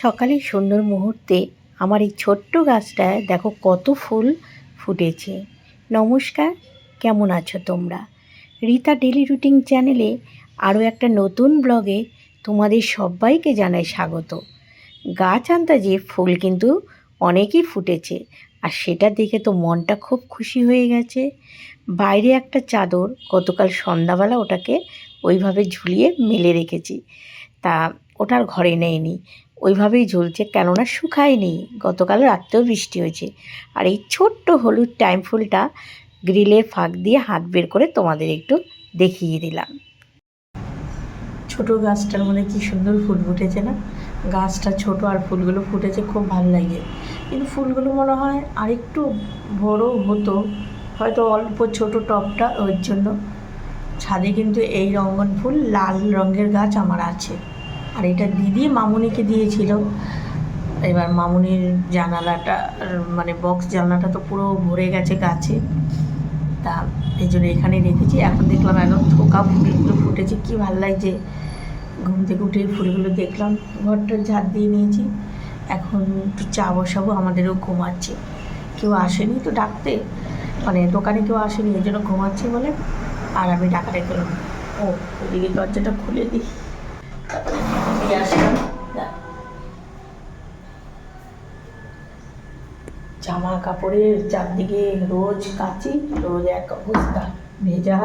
সকালে সুন্দর মুহূর্তে আমার এই ছোট্ট গাছটায় দেখো কত ফুল ফুটেছে। নমস্কার, কেমন আছো তোমরা? রীতা ডেলি রুটিন চ্যানেলে আরও একটা নতুন ব্লগে তোমাদের সবাইকে জানাই স্বাগত। গাছ আন্দাজে ফুল কিন্তু অনেকই ফুটেছে আর সেটা দেখে তো মনটা খুব খুশি হয়ে গেছে। বাইরে একটা চাদর গতকাল সন্ধ্যাবেলা ওটাকে ওইভাবে ঝুলিয়ে মেলে রেখেছি। তা ওটার ঘরে নেয়নি। ওইভাবেই ঝুলছে কেননা শুকায়নি। গতকাল রাত্রেও বৃষ্টি হয়েছে। আর এই ছোট্ট হলুদ টাইম ফুলটা গ্রিলের ফাঁক দিয়ে হাত বের করে তোমাদের একটু দেখিয়ে দিলাম। ছোট গাছটার মধ্যে কি সুন্দর ফুল ফুটেছে না? গাছটা ছোট আর ফুলগুলো ফুটেছে খুব ভালো লাগে। কিন্তু ফুলগুলো মনে হয় আরেকটু বড় হতো, হয়তো অল্প ছোট টবটা ওর জন্য ছাদে কিন্তু এই রঙ্গন ফুল লাল রঙের গাছ আমার আছে। আর এটা দিদি মামুনিকে দিয়েছিল। এবার মামুনির জানালাটা মানে বক্স জানালাটা তো পুরো ভরে গেছে গাছে। তা এই জন্য এখানে রেখেছি। এখন দেখলাম একদম থোকা ফুলগুলো ফুটেছে। কি ভালো লাগছে। ঘুম থেকে উঠে ফুলগুলো দেখলাম। ঘরটা ঝাড় দিয়ে নিয়েছি। এখন একটু চা বসাবো, আমাদেরও ঘুমাচ্ছে। কেউ আসেনি তো ডাকতে? মানে দোকানে কেউ আসেনি, এই জন্য ঘুমাচ্ছে বলে। আর আমি ডাকাটা করলাম। ও ওদিকে দরজাটা খুলে দিই। কাপড়ের চারদিকে রোজ কাচি, রোজ এক অবস্থা ভেজা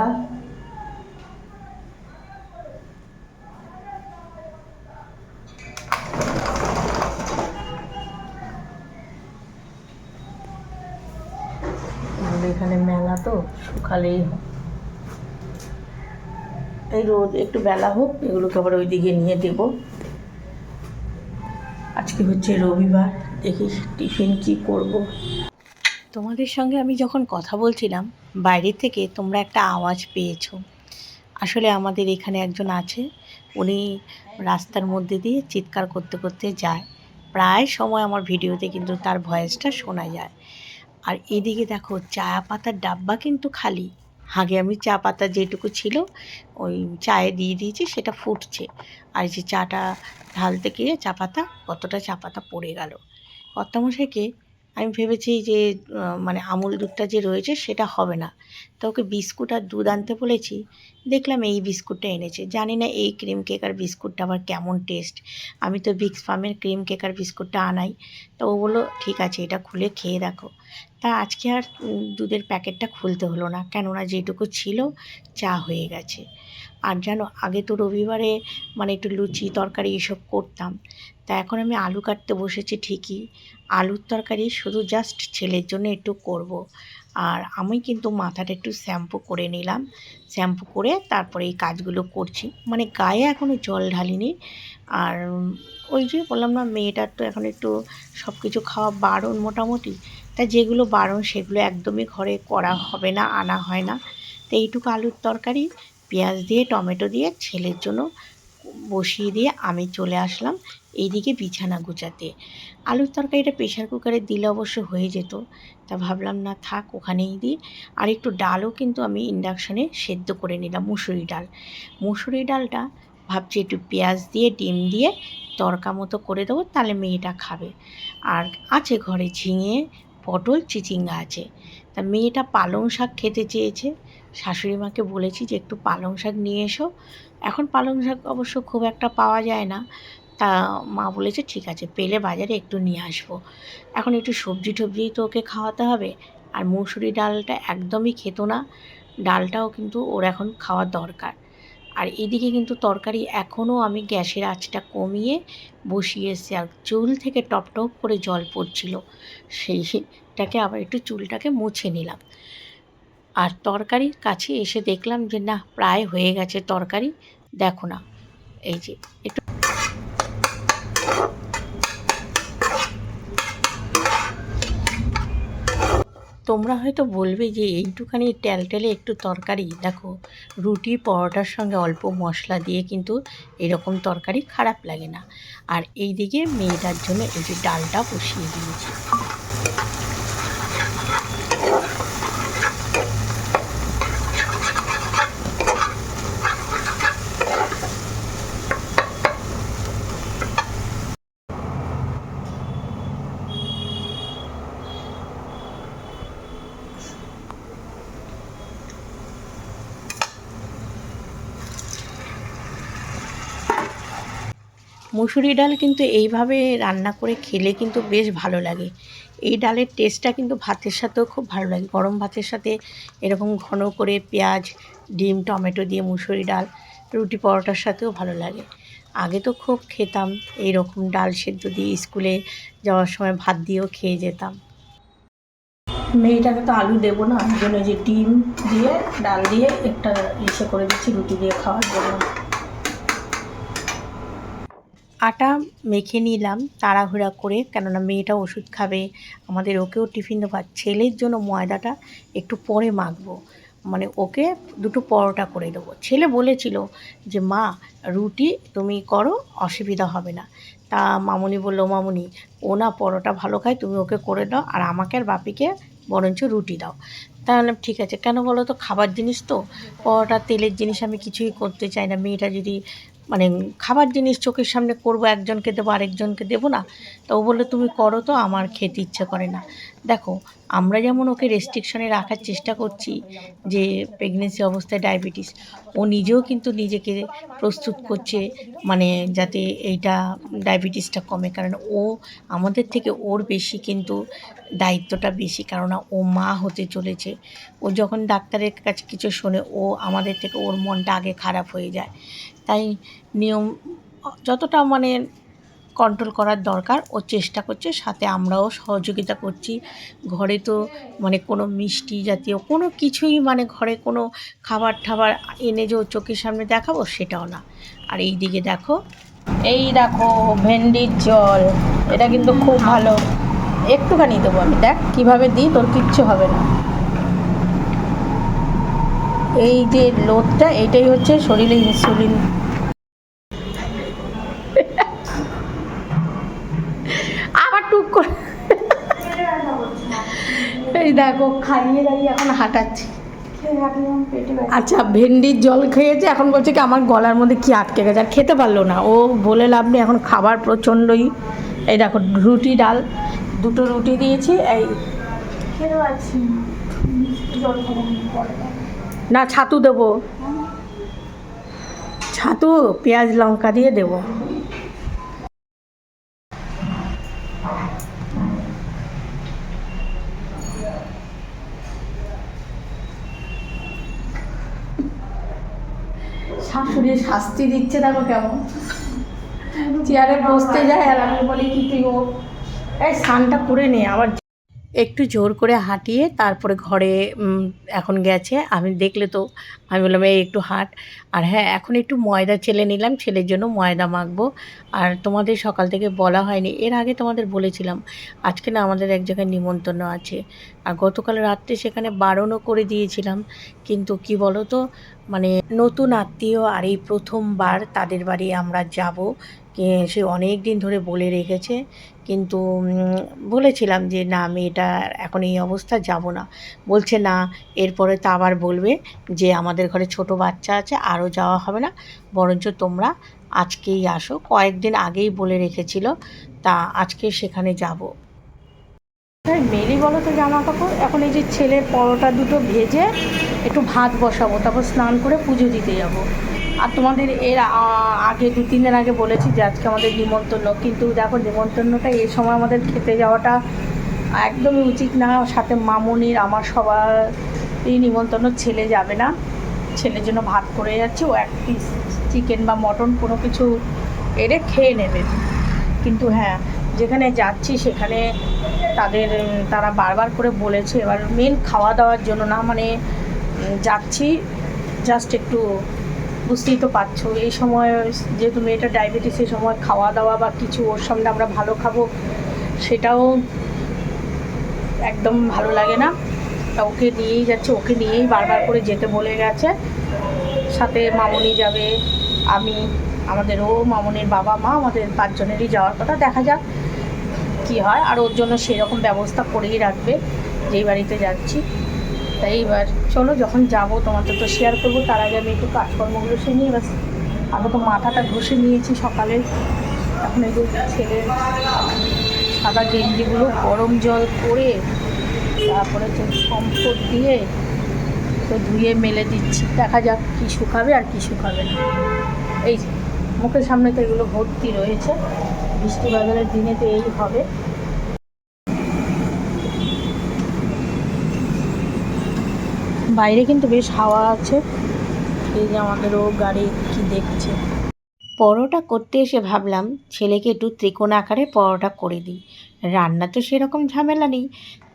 এখানে মেলা তো, সকালেই হয়। এই রোদ একটু বেলা হোক, এগুলোকে আবার ওইদিকে নিয়ে দেবো। আজকে হচ্ছে রবিবার, দেখি টিফিন কি করব। তোমাদের সঙ্গে আমি যখন কথা বলছিলাম, বাইরে থেকে তোমরা একটা আওয়াজ পেয়েছ। আসলে আমাদের এখানে একজন আছে, উনি রাস্তার মধ্যে দিয়ে চিৎকার করতে করতে যায়। প্রায় সময় আমার ভিডিওতে কিন্তু তার ভয়েসটা শোনা যায়। আর এদিকে দেখো চা পাতার ডাব্বা কিন্তু খালি। আগে আমি চা পাতা যেটুকু ছিল, ওই চায়ে দিয়ে দিয়েছি, সেটা ফুটছে। আর যে চাটা ঢালতে গিয়ে চা পাতা, কতটা চা পাতা পড়ে গেল। কর্তামশাইকে আমি ভেবেছি যে মানে আমুল দুধটা যে রয়েছে সেটা হবে না। তো ওকে বিস্কুট আর দুধ আনতে বলেছি, দেখলাম এই বিস্কুটটা এনেছে। জানি না এই ক্রিম কেক আর বিস্কুটটা আবার কেমন টেস্ট। আমি তো বিক্স ফার্মের ক্রিম কেক আর বিস্কুটটা আনাই। তো ও বলল, ঠিক আছে, এটা খুলে খেয়ে দেখো। তা আজকে আর দুধের প্যাকেটটা খুলতে হলো না। কেননা যেটুকু ছিল, চা হয়ে গেছে। আর জানো, আগে তো রবিবারে মানে একটু লুচি, তরকারি এসব করতাম। তা এখন আমি আলু কাটতে বসেছি ঠিকই। আলুর তরকারি শুধু জাস্ট ছেলের জন্য একটু করব। আর আমি কিন্তু মাথাটা একটু শ্যাম্পু করে নিলাম। শ্যাম্পু করে তারপরে এই কাজগুলো করছি। মানে গায়ে এখনও জল ঢালিনি। আর, ওই যে বললাম না, মেয়েটার তো এখন একটু সব কিছু খাওয়া বারণ মোটামুটি। তা যেগুলো বারণ সেগুলো একদমই ঘরে করা হবে না, আনা হয় না। তো এইটুকু আলুর তরকারি, পেঁয়াজ দিয়ে, টমেটো দিয়ে, ছেলের জন্য বসিয়ে দিয়ে আমি চলে আসলাম এইদিকে বিছানা গুছাতে। আলুর তরকারিটা প্রেশার কুকারে দিলে অবশ্য হয়ে যেত, তা ভাবলাম না থাক ওখানেই দিই। আর একটু ডালও কিন্তু আমি ইন্ডাকশানে সেদ্ধ করে নিলাম, মুসুরি ডাল। মুসুরি ডালটা ভাবছি একটু পেঁয়াজ দিয়ে, ডিম দিয়ে, তরকা মতো করে দেবো, তাহলে মেয়েটা খাবে। আর আছে ঘরে ঝিঙে পটল চিচিঙ্গা আছে। তা মেয়েটা পালং শাক খেতে চেয়েছে। শাশুড়ি মাকে বলেছি যে, একটু পালং শাক নিয়ে এসো। এখন পালং শাক অবশ্য খুব একটা পাওয়া যায় না। তা মা বলেছে, ঠিক আছে, পেলে বাজারে একটু নিয়ে আসব। এখন একটু সবজি টবজি তো ওকে খাওয়াতে হবে। আর মুসুরি ডালটা একদমই খেত না। ডালটাও কিন্তু ওর এখন খাওয়ার দরকার। আর এদিকে কিন্তু তরকারি এখনও আমি গ্যাসের আঁচটা কমিয়ে বসিয়ে এসেছি আর চুল থেকে টপ টপ করে জল পড়ছিল। সেইটাকে আবার একটু চুলটাকে মুছে নিলাম। আর তরকারির কাছে এসে দেখলাম যে, না, প্রায় হয়ে গেছে তরকারি। দেখো না, এই যে একটু তোমরা হয়তো বলবে যে এইটুখানি ট্যালট্যালে একটু তরকারি। দেখো, রুটি, পরোটার সঙ্গে অল্প মশলা দিয়ে কিন্তু এরকম তরকারি খারাপ লাগে না। আর এই দিকে মেয়েটার জন্য এই যে ডালটা বসিয়ে দিয়েছি। মুসুরি ডাল কিন্তু এইভাবে রান্না করে খেলে কিন্তু বেশ ভালো লাগে। এই ডালের টেস্টটা কিন্তু ভাতের সাথেও খুব ভালো লাগে। গরম ভাতের সাথে এরকম ঘন করে পেঁয়াজ, ডিম, টমেটো দিয়ে মুসুরি ডাল, রুটি পরোটার সাথেও ভালো লাগে। আগে তো খুব খেতাম এই রকম ডাল সেদ্ধ দিয়ে স্কুলে যাওয়ার সময় ভাত দিয়েও খেয়ে যেতাম। মেয়েটাকে তো আলু দেবো না, ওই জন্য যে ডিম দিয়ে, ডাল দিয়ে একটা ইসে করে দিচ্ছি, রুটি দিয়ে খাওয়ার জন্য। আটা মেখে নিলাম তাড়াহুড়া করে, কেননা মেয়েটা ওষুধ খাবে। আমাদের ওকেও টিফিন দেবো ছেলের জন্য ময়দাটা একটু পরে মাখবো। মানে ওকে দুটো পরোটা করে দেবো। ছেলে বলেছিল যে, মা, রুটি তুমি করো, অসুবিধা হবে না। তা মামুনি বলল, মামুনি, ও না পরোটা ভালো খায়, তুমি ওকে করে দাও, আর আমাকে আর বাপিকে বরঞ্চ রুটি দাও। তাহলে ঠিক আছে, কেন বলো তো, খাবার জিনিস তো? পরোটা, তেলের জিনিস আমি কিছুই করতে চাই না। মেয়েটা যদি মানে খাবার জিনিস চোখের সামনে করব, একজনকে দেবো, আরেকজনকে দেবো না। তো ও বলল, তুমি করো তো, আমার খেতে ইচ্ছে করে না। দেখো, আমরা যেমন ওকে রেস্ট্রিকশনে রাখার চেষ্টা করছি যে প্রেগনেন্সি অবস্থায় ডায়াবেটিস ও নিজেও কিন্তু নিজেকে প্রস্তুত করছে মানে যাতে এইটা ডায়াবেটিসটা কমে। কারণ ও আমাদের থেকে ওর বেশি কিন্তু দায়িত্বটা বেশি, কেননা ও মা হতে চলেছে। ও যখন ডাক্তারের কাছে কিছু শোনে, ও আমাদের থেকে, ওর মনটা আগে খারাপ হয়ে যায়। তাই নিয়ম, যতটা মানে কন্ট্রোল করার দরকার, ও চেষ্টা করছে, সাথে আমরাও সহযোগিতা করছি। ঘরে তো মানে কোনো মিষ্টি জাতীয় কোনো কিছুই মানে ঘরে কোনো খাবার ঠাবার এনে যে চোখের সামনে দেখাবো সেটাও না। আর এই দিকে দেখো, এই দেখো ভেন্ডির জল, এটা কিন্তু খুব ভালো। একটুখানি দেবো আমি, দেখ কীভাবে দিই, তোর কিচ্ছু হবে না। এই যে লোদটা, এটাই হচ্ছে শরীরে ইনসুলিন আবার টুক করে। এই দেখো, খাইয়ে দাঁড়িয়ে এখন হাঁটাচ্ছি। আচ্ছা ভেন্ডির জল খেয়েছে, এখন বলছে কি, আমার গলার মধ্যে কি আটকে গেছে, আর খেতে পারল না। ও বলে লাভ নেই, এখন খাবার প্রচণ্ডই। এই দেখো, রুটি, ডাল, দুটো রুটি দিয়েছি, এই। না, ছাতু দেবো। ছাতু, পেঁয়াজ, লঙ্কা দিয়ে দেবো। শাশুড়ি শাস্তি দিচ্ছে, দেখো কেমন। চেয়ারে বসতে যায় আর আমি বলি, কি তুই ও? এই স্নানটা করে নে, আবার একটু জোর করে হাঁটিয়ে তারপরে ঘরে এখন গেছে। আমি দেখলে তো, আমি বললাম, এই একটু হাঁট। আর হ্যাঁ এখন একটু ময়দা চেলে নিলাম, ছেলের জন্য ময়দা মাখবো। আর তোমাদের সকাল থেকে বলা হয়নি, এর আগে তোমাদের বলেছিলাম, আজকে না আমাদের এক জায়গায় নিমন্ত্রণ আছে। আর গতকাল রাত্রে সেখানে বারণও করে দিয়েছিলাম, কিন্তু কি বলো তো মানে নতুন আত্মীয় আর এই প্রথমবার তাদের বাড়ি আমরা যাব। সে অনেক দিন ধরে বলে রেখেছে। কিন্তু বলেছিলাম যে, না, আমি এটা এখন এই অবস্থা যাব না। বলছে, না, এরপরে তো আবার বলবে যে, আমাদের ঘরে ছোট বাচ্চা আছে, আরও যাওয়া হবে না। বরঞ্চ তোমরা আজকেই আসো। কয়েকদিন আগেই বলে রেখেছিল, তা আজকে সেখানে যাব। তাই মেলি বলো তো জামা কাপড়, এখন এই যে ছেলের পরোটা দুটো ভেজে একটু ভাত বসাবো, তারপর স্নান করে পুজো দিতে যাব। আর তোমাদের এর আগে দু তিন দিন আগে বলেছি যে আজকে আমাদের নিমন্ত্রণ, কিন্তু দেখো নিমন্ত্রণটা এই সময় আমাদের খেতে যাওয়াটা একদমই উচিত না। সাথে মামুনির, আমার সবারই নিমন্ত্রণ, ছেলে যাবে না। ছেলের জন্য ভাত করে যাচ্ছে, ও এক পিস চিকেন বা মটন কোনো কিছু এনে খেয়ে নেবে। কিন্তু হ্যাঁ যেখানে যাচ্ছি সেখানে তাদের, তারা বারবার করে বলেছে, এবার মেন খাওয়া দাওয়ার জন্য না মানে যাচ্ছি জাস্ট একটু বুঝতেই তো পারছ, এই সময় যেহেতু মেয়েটা ডায়াবেটিস এই সময় খাওয়া দাওয়া বা কিছু ওর সামনে আমরা ভালো খাব, সেটাও একদম ভালো লাগে না। তা ওকে নিয়েই যাচ্ছে, ওকে নিয়েই বারবার করে যেতে বলে গেছে। সাথে মামনি যাবে, আমি আমাদের ও মামনির বাবা মা, আমাদের পাঁচজনেরই যাওয়ার কথা। দেখা যাক কি হয়, আর ওর জন্য সেরকম ব্যবস্থা করেই রাখবে, যেই বাড়িতে যাচ্ছি। তাই এবার চলো, যখন যাব তোমাদের তো শেয়ার করব, তার আগে আমি একটু কাজকর্মগুলো সে নিয়ে বাস আগে তো মাথাটা ঘষে নিয়েছি সকালে। এখন এই যে ছেলের সাদা গেঞ্জিগুলো, গরম জল করে তারপরে তো কমফোর্ট দিয়ে তো ধুয়ে মেলে দিচ্ছি। দেখা যাক কী শুকাবে আর কী শুকাবে না। এই যে, মুখের সামনে তো এগুলো ভর্তি রয়েছে। বৃষ্টি বাজারের দিনে তো এই হবে। বাইরে কিন্তু বেশ হাওয়া আছে। এই যে আমাদেরও গাড়ি কি দেখছে। পরোটা করতে এসে ভাবলাম, ছেলেকে একটু ত্রিকোণ আকারে পরোটা করে দিই। রান্না তো সেরকম ঝামেলা নেই।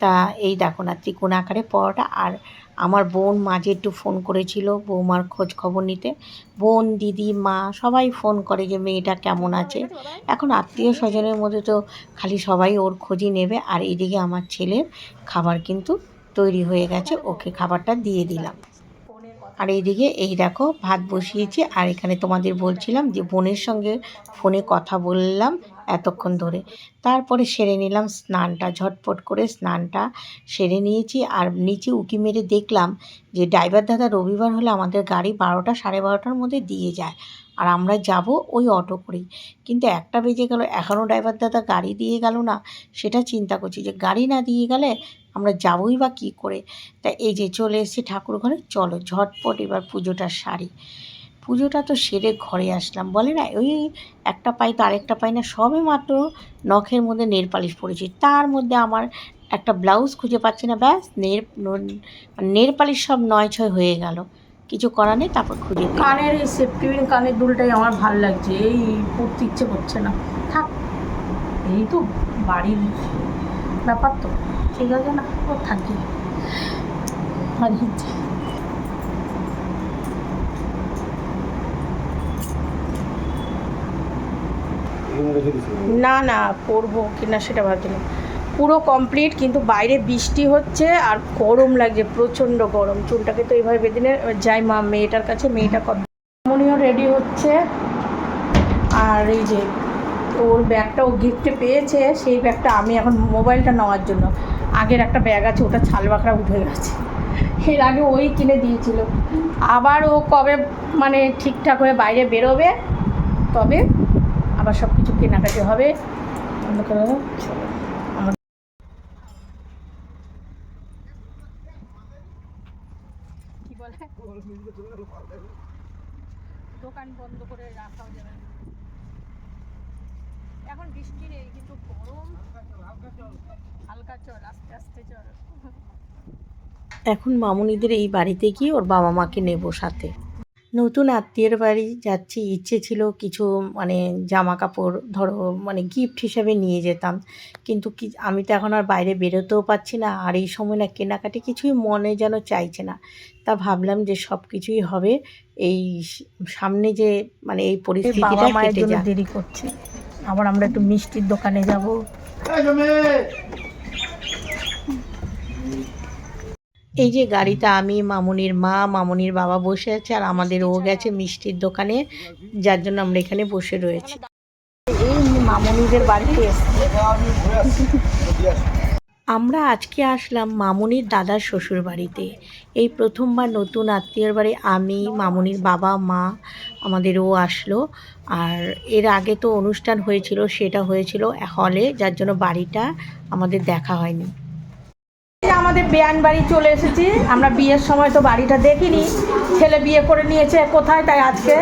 তা এই দেখো না, ত্রিকোণ আকারে পরোটা আর আমার বোন মাঝে একটু ফোন করেছিল বৌমার খোঁজ খবর নিতে। বোন, দিদি, মা সবাই ফোন করে যে মেয়েটা কেমন আছে। এখন আত্মীয় স্বজনের মধ্যে তো খালি সবাই ওর খোঁজই নেবে। আর এদিকে আমার ছেলের খাবার কিন্তু তৈরি হয়ে গেছে, ওকে খাবারটা দিয়ে দিলাম। আর এইদিকে এই দেখো, ভাত বসিয়েছি, আর এখানে তোমাদের বলছিলাম যে বোনের সঙ্গে ফোনে কথা বললাম এতক্ষণ ধরে। তারপরে সেরে নিলাম স্নানটা, ঝটপট করে স্নানটা সেরে নিয়েছি। আর নিচে উকি মেরে দেখলাম যে ড্রাইভার দাদা রবিবার হলে আমাদের গাড়ি বারোটা সাড়ে বারোটার মধ্যে দিয়ে যায়, আর আমরা যাব ওই অটো করেই। কিন্তু একটা বেজে গেল এখনও ড্রাইভার দাদা গাড়ি দিয়ে গেল না। সেটা চিন্তা করছি যে গাড়ি না দিয়ে গেলে আমরা যাবই বা কী করে? তা এই যে চলে এসেছি ঠাকুর ঘরে, চলো ঝটপট এবার পুজোটা সারি। পুজোটা তো সেরে ঘরে আসলাম, বলে না? ওই একটা পাই তো আরেকটা পাই না, সবে মাত্র নখের মধ্যে নেল পালিশ পরেছি। তার মধ্যে আমার একটা ব্লাউজ খুঁজে পাচ্ছি না, ব্যাস নের নেল পালিশ সব নয় ছয় হয়ে গেল। কিছু করার নেই, তারপর খুঁজে কানের এই সেফটি কানের দুলটাই আমার ভালো লাগছে, এই পড়তে ইচ্ছে করছে না। থাক, এই তো বাড়ির ব্যাপার তো। ঠিক আছে না, থাকি। হচ্ছে না না করব কিনা সেটা ভাবছিলাম পুরো কমপ্লিট কিন্তু বাইরে বৃষ্টি হচ্ছে আর গরম লাগছে, প্রচণ্ড গরম। চুলটাকে তো এইভাবে বেঁধে যাই মা, মেয়েটার কাছে, মেয়েটা কত মনিও রেডি হচ্ছে। আর এই যে, ওর ব্যাগটা ও গিফটে পেয়েছে, সেই ব্যাগটা আমি এখন মোবাইলটা নেওয়ার জন্য। আগের একটা ব্যাগ আছে, ওটা ছালবাকড়া উঠে গেছে। এর আগে ওই কিনে দিয়েছিল। আবার ও কবে মানে ঠিকঠাক হয়ে বাইরে বেরোবে, তবে আবার সব কিছু কেনাকাটি হবে। দোকান বন্ধ করে রাখাও যাবে এখন বৃষ্টি নেই, কিন্তু গরম। হালকা চল আস্তে আস্তে চল এখন মামুনিদের এই বাড়িতে গিয়ে ওর বাবা মাকে নেব সাথে। নতুন আত্মীয়ের বাড়ি যাচ্ছি ইচ্ছে ছিল কিছু মানে জামা কাপড় ধরো মানে গিফট হিসাবে নিয়ে যেতাম। কিন্তু কি আমি তো এখন আর বাইরে বেরোতেও পারছি না আর এই সময় না কেনাকাটি কিছুই মনে যেন চাইছে না। তা ভাবলাম যে সব কিছুই হবে এই সামনে যে মানে এই পরিস্থিতিটা কেটে দেরি করছে। আবার আমরা একটু মিষ্টির দোকানে যাব। এই যে গাড়িতে আমি মামনির মা মামুনির বাবা বসে আছে আর আমাদের ও গেছে মিষ্টির দোকানে যার জন্য আমরা এখানে বসে রয়েছি। এই মামুনিদের বাড়িতে আমরা আজকে আসলাম মামনির দাদার শ্বশুর বাড়িতে। এই প্রথমবার নতুন আত্মীয়র বাড়ি আমি মামুনির বাবা মা আমাদের ও আসলো। আর এর আগে তো অনুষ্ঠান হয়েছিল সেটা হয়েছিল হলে যার জন্য বাড়িটা আমাদের দেখা হয়নি। আমাদের বিয়ান বাড়ি চলে এসেছি। আমরা বিয়ের সময় তো বাড়িটা দেখিনি। ছেলে বিয়ে করে নিয়েছে কোথায় তাই আজকে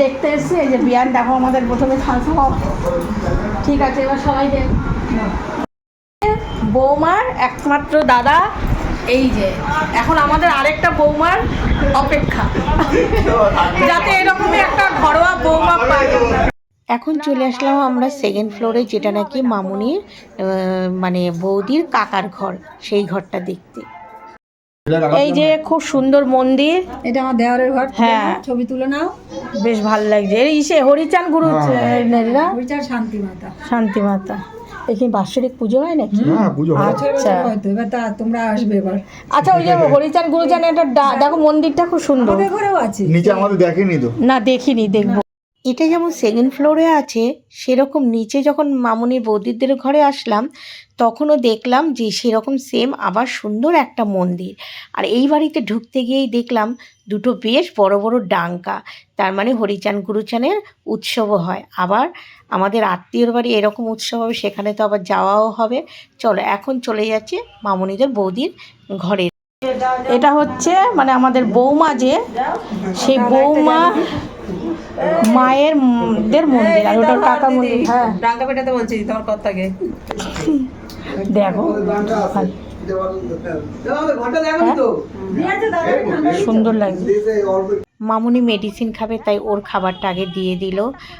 দেখতে এসেছি। এই যে বিয়ান, দেখো আমাদের প্রথমে ঠিক আছে, এবার সবাই দেখ। বৌমার একমাত্র দাদা, এই যে। এখন আমাদের আরেকটা বৌমার অপেক্ষা। যাতে এরকমই একটা ঘরোয়া বৌমা পাই এখন চলে আসলাম আমরা সেকেন্ড ফ্লোরে যেটা নাকি মামুনির আহ, মানে বৌদির কাকার ঘর সেই ঘরটা দেখতে। এই যে খুব সুন্দর মন্দির। এটা আমার দেওয়ারের ঘর হ্যাঁ। ছবি তুলে নাও। বেশ ভালো লাগছে। এই সে হরিচান গুরু নেরা ওইটার শান্তি মাতা শান্তি মাতা এখানে বাৎসরিক পুজো হয় নাকি? হ্যাঁ আচ্ছা। এবার তা তোমরা আসবে এবার। আচ্ছা ওই যে হরিচান গুরুচান এটা ডা- দেখো মন্দিরটা খুব সুন্দর। ঘরেও আছে। নিচে আমাদের দেখেনি তো। না দেখিনি দেখব। এটা যেমন সেকেন্ড ফ্লোরে আছে, সেরকম নিচে যখন মামুনির বৌদিদের ঘরে আসলাম, তখনও দেখলাম যে সেরকম সেম আবার সুন্দর একটা মন্দির। আর এই বাড়িতে ঢুকতে গিয়েই দেখলাম দুটো বেশ বড় বড় ডাঙ্কা, তার মানে হরিচান গুরুচানের উৎসবও হয়। আবার আমাদের আত্মীয়র বাড়ি এরকম উৎসব হবে, সেখানে তো আবার যাওয়াও হবে। চলো, এখন চলে যাচ্ছে মামনিদের বৌদির ঘরে। এটা হচ্ছে মানে আমাদের বৌমা যে, সেই বৌমা মায়ের দের মন্দির আর ওটা কাকা মন্দির হ্যাঁ। ডাঙ্গা পেটাতে বলছি তোমার কর্তাকে দেখো। দেখো সুন্দর লাগছে। মামুনি মেডিসিন খাবে তাই ওর খাবারটা আগে দিয়ে দিল।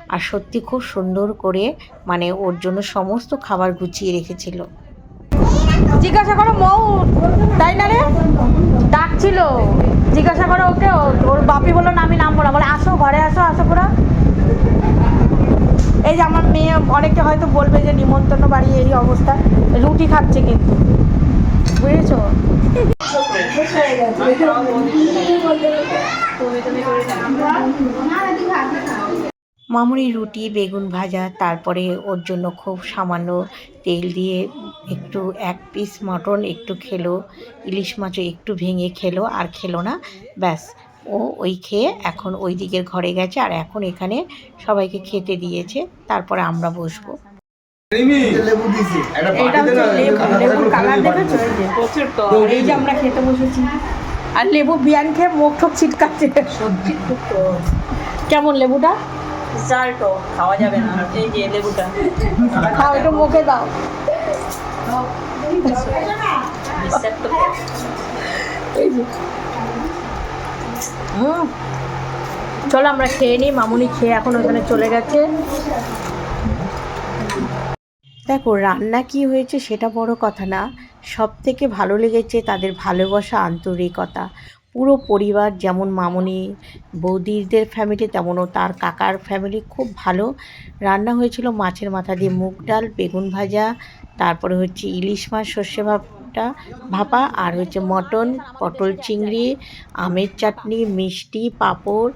আর সত্যি খুব সুন্দর করে মানে ওর জন্য সমস্ত খাবার গুছিয়ে রেখেছিল। জিজ্ঞাসা করো মৌ তাই না রে? ডাকছিল। জিজ্ঞাসা করো ওকে ও- ওর বাপি বলল না আমি নামবো না বলে আসো ঘরে আসো আসো পুরা। এই যে আমার মেয়ে অনেকে হয়তো বলবে যে নিমন্ত্রণ বাড়ি এই অবস্থা। রুটি খাচ্ছে কিন্তু। বুঝেছ? মামুনি রুটি বেগুন ভাজা তারপরে ওর জন্য খুব সামান্য তেল দিয়ে একটু এক পিস মটন একটু খেলো ইলিশ মাছও একটু ভেঙে খেলো আর খেলো না। ব্যাস ও ওই খেয়ে এখন ওই দিকের ঘরে গেছে আর এখন এখানে সবাইকে খেতে দিয়েছে তারপরে আমরা বসবো। এই যে। আমরা খেতে বসেছি। আর লেবু বিয়ান খেয়ে মুখ ঠোক ছিটকাচ্ছে। সত্যি। খুব টক কেমন লেবুটা? খাওয়া যাবে না এই যে লেবুটা খাও একটু মুখে দাও। হুম। চলো আমরা খেয়ে নিই মামুনি খেয়ে এখন ওখানে চলে গেছে। দেখো রান্না কি হয়েছে সেটা বড় কথা না। সব থেকে ভালো লেগেছে তাদের ভালোবাসা আন্তরিকতা। পুরো পরিবার যেমন মামনি, বৌদিদের ফ্যামিলি তেমনও তার কাকার ফ্যামিলি খুব ভালো। রান্না হয়েছিল মাছের মাথা দিয়ে মুগ ডাল, বেগুন ভাজা, তারপরে হচ্ছে ইলিশ মাছ, সর্ষে ভাপটা, ভাপা, আর হচ্ছে মটন, পটল চিংড়ি, আমের চাটনি, মিষ্টি, পাঁপড়,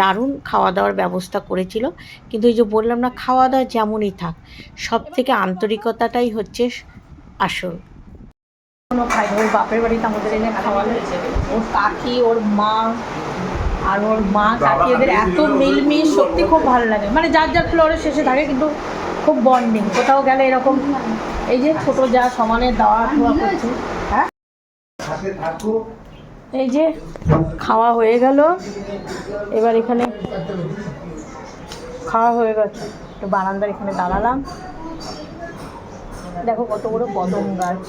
দারুণ খাওয়া দাওয়ার ব্যবস্থা করেছিল। কিন্তু এই যে বললাম না খাওয়া দাওয়া যেমনই থাক সব থেকে আন্তরিকতাটাই হচ্ছে আসল। কোনো খাই ওর বাপের বাড়িতে আমাদের এনে খাওয়ানো ওর কাকি ওর মা আর ওর মা কাকি এদের এত মিলমিশ সত্যি খুব ভালো লাগে। মানে যার যার ফ্লোরের শেষে থাকে কিন্তু খুব বন্ডিং কোথাও গেলে এরকম এই যে ছোট যা সমানে দেওয়া ঠোয়া করছে হ্যাঁ? এই যে খাওয়া হয়ে গেল। এবার এখানে খাওয়া হয়ে গেছে একটু বারান্দার এখানে দাঁড়ালাম। দেখো কত বড় কদম গাছ।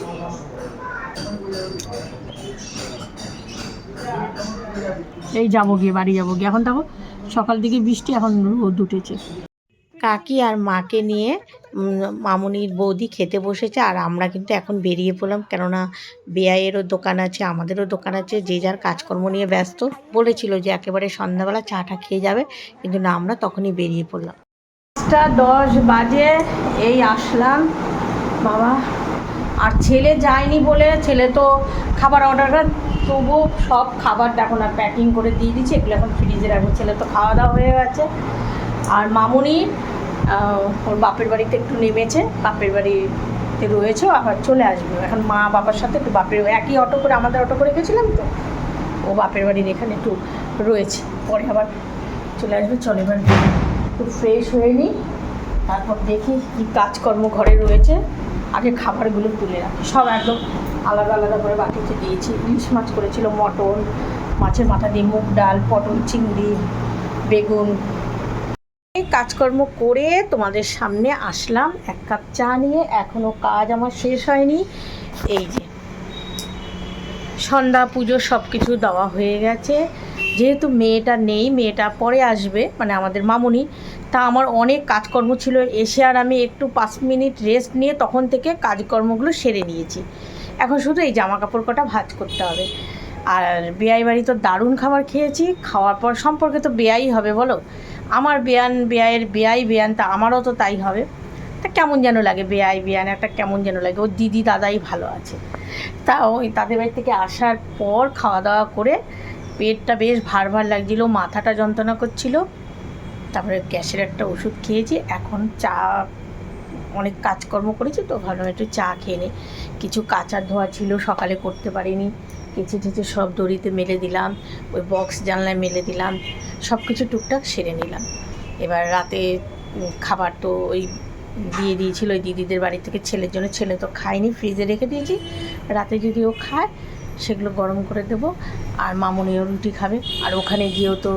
এই যাব গিয়ে বাড়ি যাব গিয়ে। এখন দেখো সকাল দিকে বৃষ্টি এখন রোদ উঠেছে। কাকি আর মাকে নিয়ে মামুনির বৌদি খেতে বসেছে আর আমরা কিন্তু এখন বেরিয়ে পড়লাম। কেননা বেআইয়েরও দোকান আছে আমাদেরও দোকান আছে যে যার কাজকর্ম নিয়ে ব্যস্ত। বলেছিল যে একেবারে সন্ধ্যাবেলা চাটা খেয়ে যাবে কিন্তু না আমরা তখনই বেরিয়ে পড়লাম। পাঁচটা দশ বাজে এই আসলাম। বাবা আর ছেলে যায়নি বলে ছেলে তো খাবার অর্ডার তবুও সব খাবার দেখো না প্যাকিং করে দিয়ে দিচ্ছে এগুলো এখন ফ্রিজে রাখব। ছেলে তো খাওয়া দাওয়া হয়ে গেছে। আর মামুনি ওর বাপের বাড়িতে একটু নেমেছে, বাপের বাড়িতে রয়েছে আবার চলে আসবে। এখন মা বাবার সাথে একটু বাপের, একই অটো করে, আমাদের অটো করে গেছিলাম তো, ও বাপের বাড়ির এখানে একটু রয়েছে। পরে আবার চলে আসবে, চলে এবার একটু ফ্রেশ হয়ে নিই, তারপর দেখি কী কাজকর্ম ঘরে রয়েছে। আগে খাবারগুলো তুলে রাখি। সব একদম আলাদা আলাদা করে বাটিতে দিয়েছি। ইলিশ মাছ করেছিল মটন, মাছের মাথা দিয়ে মুগ ডাল, পটল চিংড়ি, বেগুন। এই কাজকর্ম করে তোমাদের সামনে আসলাম। এক কাপ চা নিয়ে। এখনও কাজ আমার শেষ হয়নি। এই যে, সন্ধ্যা পুজো সব কিছু দেওয়া হয়ে গেছে। যেহেতু মেয়েটা নেই, মেয়েটা পরে আসবে মানে আমাদের মামুনি তা আমার অনেক কাজকর্ম ছিল। এসে আর আমি একটু পাঁচ মিনিট রেস্ট নিয়ে তখন থেকে কাজকর্মগুলো সেরে নিয়েছি। এখন শুধু এই জামা কাপড় কটা ভাজ করতে হবে। আর বেয়াই বাড়ি তো দারুণ খাবার খেয়েছি। খাওয়ার পর সম্পর্কে তো বেয়াই হবে বলো? আমার বেয়ান, বেয়াইয়ের বেয়াই বেয়ান, তা আমারও তো তাই হবে। তা কেমন যেন লাগে বেয়াই বেয়ান, একটা কেমন যেন লাগে। ওর দিদি দাদাই ভালো আছে। তা ওই তাদের বাড়ি থেকে আসার পর খাওয়া দাওয়া করে পেটটা বেশ ভার ভার লাগছিল, মাথাটা যন্ত্রণা করছিল। তারপরে গ্যাসের একটা ওষুধ খেয়েছি, এখন চা, অনেক কাজকর্ম করেছি তো ভাবলাম একটু চা খেয়ে নিই কিছু কাঁচা ধোয়া ছিল, সকালে করতে পারিনি। কেচে টেচে সব দড়িতে মেলে দিলাম, ওই বক্স জানলায় মেলে দিলাম সব কিছু টুকটাক সেরে নিলাম। এবার রাতে খাবার তো ওই দিয়ে দিয়েছিল ওই দিদিদের বাড়ি থেকে ছেলের জন্য, ছেলে তো খায়নি ফ্রিজে রেখে দিয়েছি। রাতে যদি ও খায়, সেগুলো গরম করে দেবো, আর মামুনিও রুটি খাবে। আর ওখানে গিয়েও তো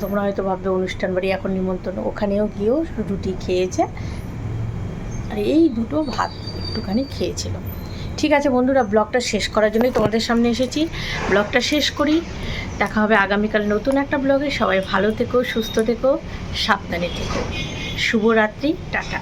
তোমরা হয়তো ভাববে অনুষ্ঠান বাড়ি এখন নিমন্ত্রণ। ওখানেও গিয়েও রুটি খেয়েছে। আর এই দুটো ভাত একটুখানি খেয়েছিল। ঠিক আছে বন্ধুরা, ব্লগটা শেষ করার জন্যই তোমাদের সামনে এসেছি। ব্লগটা শেষ করি। দেখা হবে আগামীকাল নতুন একটা ব্লগে। সবাই ভালো থেকো, সুস্থ থেকো, সাবধানে থেকো। শুভরাত্রি, টাটা।